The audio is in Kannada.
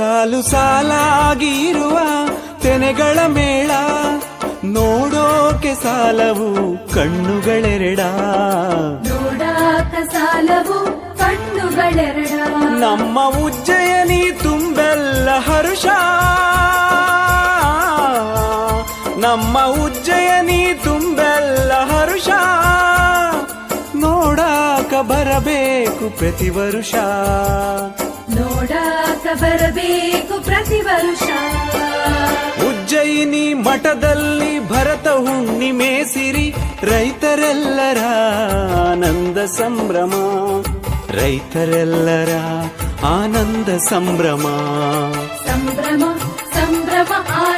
ಸಾಲು ಸಾಲಾಗಿರುವ ತೆನೆಗಳ ಮೇಳ. ನೋಡೋಕೆ ಸಾಲವು ಕಣ್ಣುಗಳೆರಡ. ನೋಡಾಕ ಸಾಲವು ಕಣ್ಣುಗಳೆರಡ. ನಮ್ಮ ಉಜ್ಜಯನಿ ತುಂಬೆಲ್ಲ ಹರುಷ. ನಮ್ಮ ಉಜ್ಜಯನಿ ತುಂಬೆಲ್ಲ ಹರುಷ. ನೋಡಾಕ ಬರಬೇಕು ಪ್ರತಿ ವರುಷ. ಬರಬೇಕು ಪ್ರತಿ ವರುಷ ಉಜ್ಜಯಿನಿ ಮಠದಲ್ಲಿ ಭರತ ಹುಣ್ಣಿಮೆ ಸಿರಿ ರೈತರೆಲ್ಲರ ಆನಂದ ಸಂಭ್ರಮ ರೈತರೆಲ್ಲರ ಆನಂದ ಸಂಭ್ರಮ ಸಂಭ್ರಮ ಸಂಭ್ರಮ ಆನಂದ